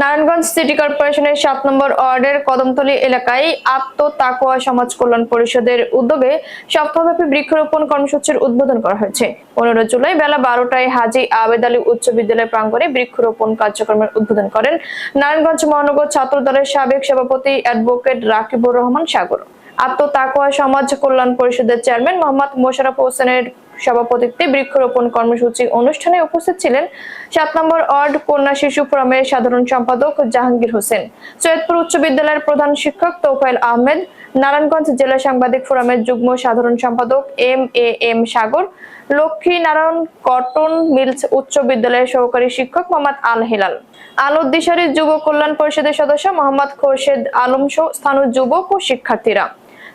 Narayanganj city কর্পোরেশনের সাত নম্বর ওয়ার্ডের কদমতলী এলাকায় আত্ম তাকোয়া সমাজ কল্যাণ পরিষদের উদ্যোগে সপ্তাহব্যাপী বৃক্ষরোপণ কর্মসূচির উদ্বোধন করা হয়েছে। পনেরো জুলাই বেলা বারোটায় হাজি আবেদ আলী উচ্চ বিদ্যালয় প্রাঙ্গণে বৃক্ষরোপণ কার্যক্রমের উদ্বোধন করেন নারায়ণগঞ্জ মহানগর ছাত্র দলের সাবেক সভাপতি অ্যাডভোকেট রাকিবুর রহমান সাগর। আত্ম তাকোয়া সমাজ কল্যাণ পরিষদের চেয়ারম্যান মোহাম্মদ মোশারফ হোসেনের সভাপতিত্বে বৃক্ষরোপণ কর্মসূচি অনুষ্ঠানে উপস্থিত ছিলেন সাত নম্বর ওয়ার্ড কন্যা শিশু ফোরামের সাধারণ সম্পাদক জাহাঙ্গীর হোসেন, সৈয়দপুর উচ্চ বিদ্যালয়ের প্রধান শিক্ষক তোফাইল আহমেদ, নারায়ণগঞ্জ জেলা সাংবাদিক ফোরামের যুগ্ম সাধারণ সম্পাদক M A M Sagar Lakshmi Narayan cotton mills উচ্চ বিদ্যালয়ের সহকারী শিক্ষক মোহাম্মদ আল হিলাল আলোদ্দিশারী যুব কল্যাণ পরিষদের সদস্য মোহাম্মদ খোরশেদ আলম স্থানীয় যুবক ও শিক্ষার্থীরা।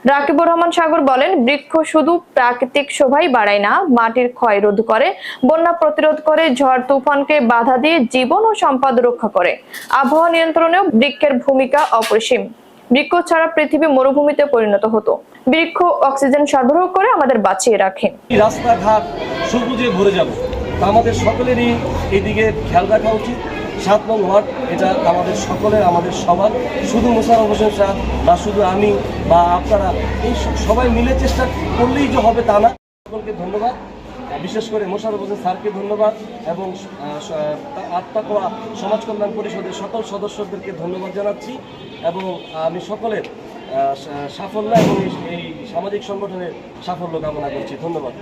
রাকিবুর রহমান সাগর বলেন, বৃক্ষ শুধু প্রাকৃতিক শোভাই বাড়ায় না, মাটির ক্ষয় রোধ করে, বন্যা প্রতিরোধ করে, ঝড় তুফানকে বাধা দিয়ে জীবন ও সম্পদ রক্ষা করে। আবহাওয়া নিয়ন্ত্রণেও বৃক্ষের ভূমিকা অপরিসীম। বৃক্ষ ছাড়া পৃথিবী মরুভূমিতে পরিণত হতো। বৃক্ষ অক্সিজেন সরবরাহ করে আমাদের বাঁচিয়ে রাখে। রাস্তাঘাট সবুজে ভরে যাব। আমাদের সকলেরই এদিকে খেয়াল রাখা উচিত। সাত নং ওয়ার্ড, এটা আমাদের সকলের, আমাদের সবার। শুধু মোশারফ হোসেন সাহ বা শুধু আমি বা আপনারা, এই সবাই মিলে চেষ্টা করলেই যে হবে তা না। সকলকে ধন্যবাদ। বিশেষ করে মোশারফ হোসেন স্যারকে ধন্যবাদ এবং আত্মাকোয়া সমাজ কল্যাণ পরিষদের সকল সদস্যদেরকে ধন্যবাদ জানাচ্ছি এবং আমি সকলের সাফল্য এবং এই সামাজিক সংগঠনের সাফল্য কামনা করছি। ধন্যবাদ।